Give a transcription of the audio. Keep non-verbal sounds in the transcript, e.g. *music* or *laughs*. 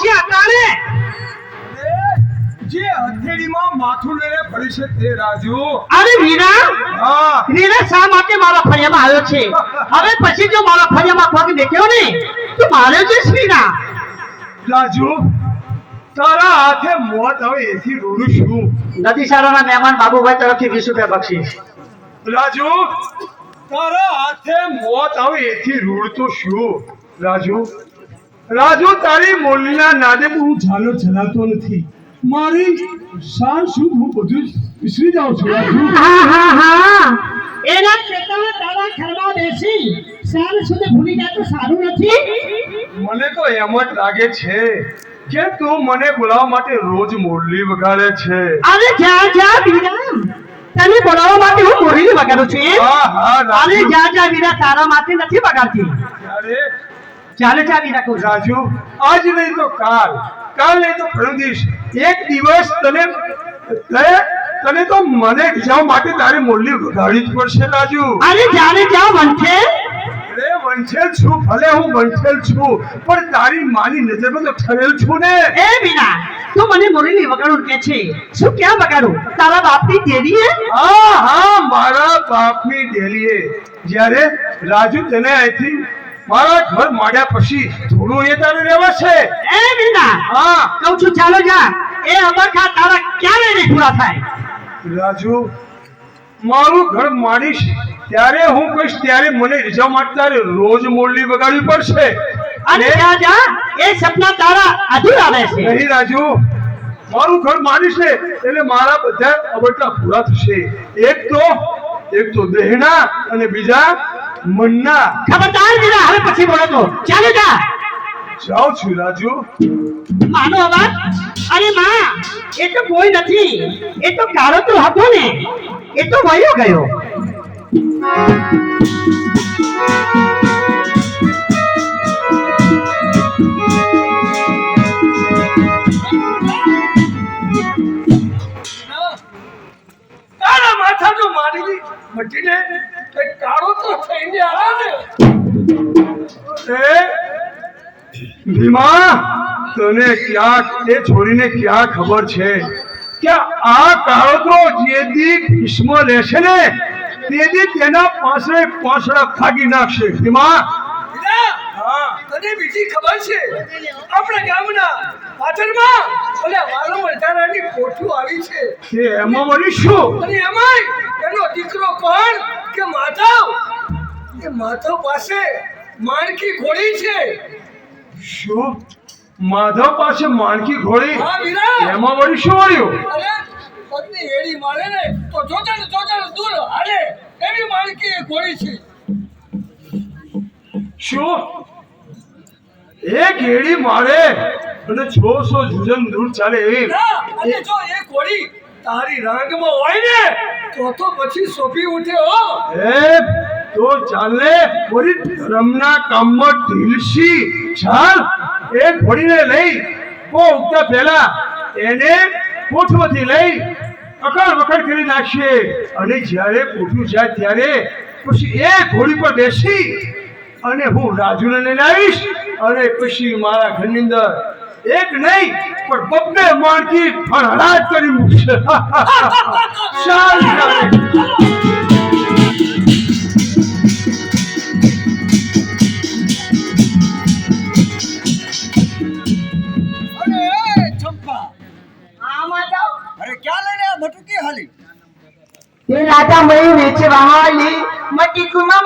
છે અતારે જે હથેળીમાં માથું લઈને ફરી છે તે રાજુ. અરે વીરા હા. વીરા શા માટે મારા ફળિયામાં આવ્યો છે? હવે પછી જો મારા ફળિયામાં પગ દેખ્યો ને તો માર્યો છે શ્રીના રાજુ તારા હાથે મોત આવે એથી રોડું છું. નદી સારાના મહેમાન બાબુભાઈ તરફથી વીસ રૂપિયા બક્ષીસ. રાજુ તારા હાથે મોત આવે એથી રૂડતો શું રાજુ રાજુ તારી મોરલીના નાદે હું ઝાલો ચલાતો નથી. મારી શાન શું હું બધું જ વિસરી જાઉં છું હા હા હા. એના ખેતરમાં તારા ઘરમાં બેસી શાન સુધી ભૂલી જાય તો સારું નથી? મને તો એમ જ લાગે છે કે તું મને બોલાવવા માટે રોજ મોરલી વગાડે છે. અરે જા જા વીરા. તને બોલાવવા માટે હું મોરલી વગાડું છું એમ? હા હા અરે જા જા વીરા. તારા માટે નથી વગાડતી. અરે ચાલે ચાલી વીરા સાસુ રાજુ આજ નહીં તો કાલ. કાલ નહીં તો પ્રદેશ એક દિવસ તને તને તો મને જાવ માટે તારે મુરલી વગાડવી જ પડશે રાજુ. અરે જાને જા વંઠે અરે વંશેલ છું ભલે હું વંશેલ છું પણ તારી માની નજરમાં તો ઠરેલ છું ને. એ બીના તું મને મુરલી વગાડું કે છે? શું ક્યાં વગાડું? તારા બાપની દેરીએ હા હા મારા બાપની ડેલીએ જ્યારે રાજુ તને અહીંથી મારા ઘર માંડ્યા પછી થોડું એ તારે રહેવાશે એ મીના હા. કહું છું ચાલો જા. એ અબરખા તારા ક્યારે નહીં પૂરા થાય? રાજુ મારું ઘર માણીશ ત્યારે હું કહીશ ત્યારે મને રજા માટે તારે રોજ મોરલી વગાડવી પડશે. અને જા એ સપના તારા અધૂરા રહેશે. નહીં રાજુ મારું ઘર માનીશ ને એટલે મારા બધા અબટા પૂરા થશે. એક તો એક તો દેહના અને બીજા મનના. ખબરદાર વીરા હવે પછી બોલો તો. ચાલો જા. જાઉં છું રાજુ. માનો અવાજ? અરે માં એ તો કોઈ નથી. એ તો કાળો તો હતો ને. એ તો વયો ગયો. મારી મટીને ભીમા તને ક્યાં એ છોડીને ક્યાં ખબર છે? કે આ કાળો જે દી ભીષ્મ લેશે ને તે દી તેના પાસે પાછળ ફાગી નાખશે. ભીમા? તને બીજી ખબર છે? આપણા ગામના પાટણમાં ઓલા વાલો વધારાની કોઠું આવી છે. તે એમાં વળી શું? અને એમાંય એનો દીકરો કોણ કે માધવ એ માધવ પાસે માણકી ઘોડી છે. શું? માધવ પાસે માણકી ઘોડી? એમાં વળી શું વળ્યું પત્ની એડી મારે ને તો જોજણ જોજણ દૂર હાલે. એવી માણકી ઘોડી છે. શું? એક એડી મારે? અને છસો જુજન દૂર ચાલે એવી. અને જો એ ઘોડી તારી રંગમાં હોય ને તો તો પછી સોપી ઉઠે હો. એ તો ચાલે રમના કામમાં ઢીલશી, ચાલ, એ ઘોડીને લઈ કો ઉગતા પહેલા એને કોઠમાંથી લઈ અકડ વકડ કરી નાખશે. અને જ્યારે કોઠું જાય ત્યારે પછી એ ઘોડી પર બેસી, અને હું રાજુને લઈને આવીશ, અને પછી મારા ઘરની અંદર એક નહીં, પણ બબ્બે માણકી ફરહડાટ કરી મૂકશે. *laughs* ચાલ. મટુકી હાલી? રાજા મળી વેચવા હાલી મટી કુમા